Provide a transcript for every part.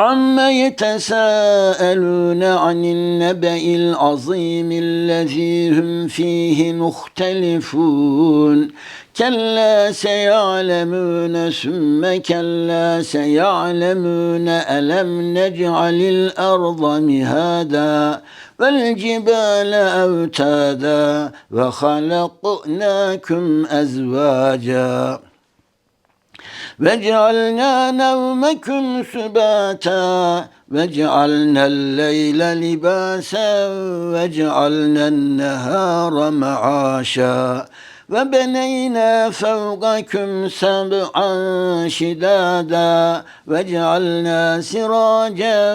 عما يتساءلون عن النبأ العظيم الذي هم فيه مختلفون كلا سيعلمون ثم كلا سيعلمون ألم نجعل الأرض مهادا والجبال أوتادا وخلقناكم أزواجا وجعلنا نومكم سباتا وجعلنا الليل لباسا وجعلنا النهار معاشا وبنينا فوقكم سبعا شدادا وجعلنا سراجا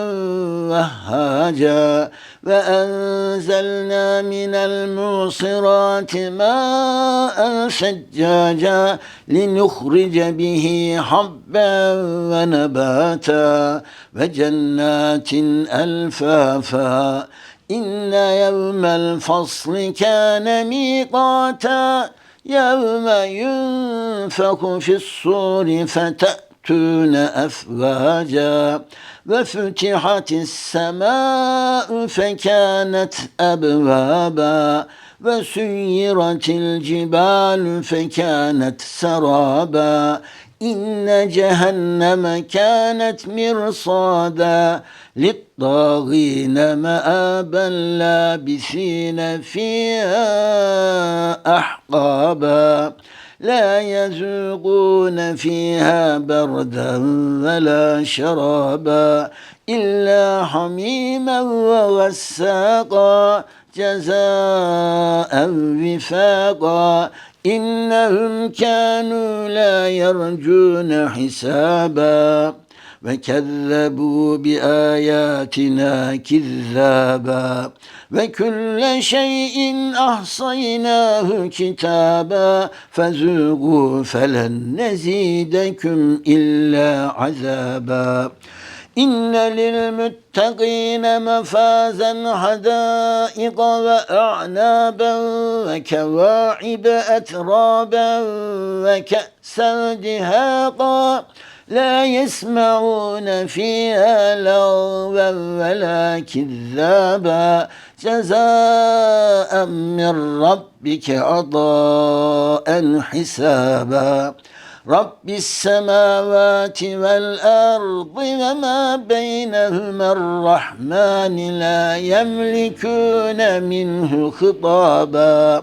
وهاجا وأنزلنا من المعصرات ماء سجاجا لنخرج به حبا ونباتا وجنات ألفافا إن يوم الفصل كان ميقاتا يوم ينفخ في الصور فتأتون أفواجا وفتحت السماء فكانت أبوابا وسيرت الجبال فكانت سرابا. إن جهنم كانت مرصادا. للطاغين مآبا لابثين فيها أحقابا. لا يذوقون فيها بردا ولا شرابا إلا حميما وغساقا جزاء وفاقا. إنهم كانوا لا يرجون حسابا. وكذبوا بآياتنا كذابا. وكل شيء أحصيناه كتابا. فذوقوا فلن نزيدكم إلا عذابا. إن للمتقين مفازا حدائق وأعنابا وكواعب أترابا وكأسا دهاقا. لا يسمعون فيها لغوا ولا كذابا. جزاء من ربك عطاء حسابا. رب السماوات والأرض وما بينهما الرحمن لا يملكون منه خطابا.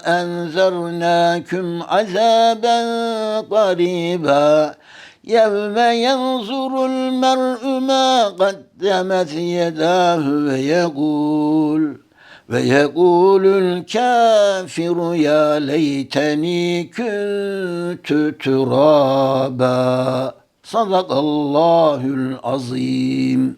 أنذرناكم عذابا قريبا يوم ينظر المرء ما قدمت يداه ويقول ويقول الكافر يا ليتني كنت ترابا صدق الله العظيم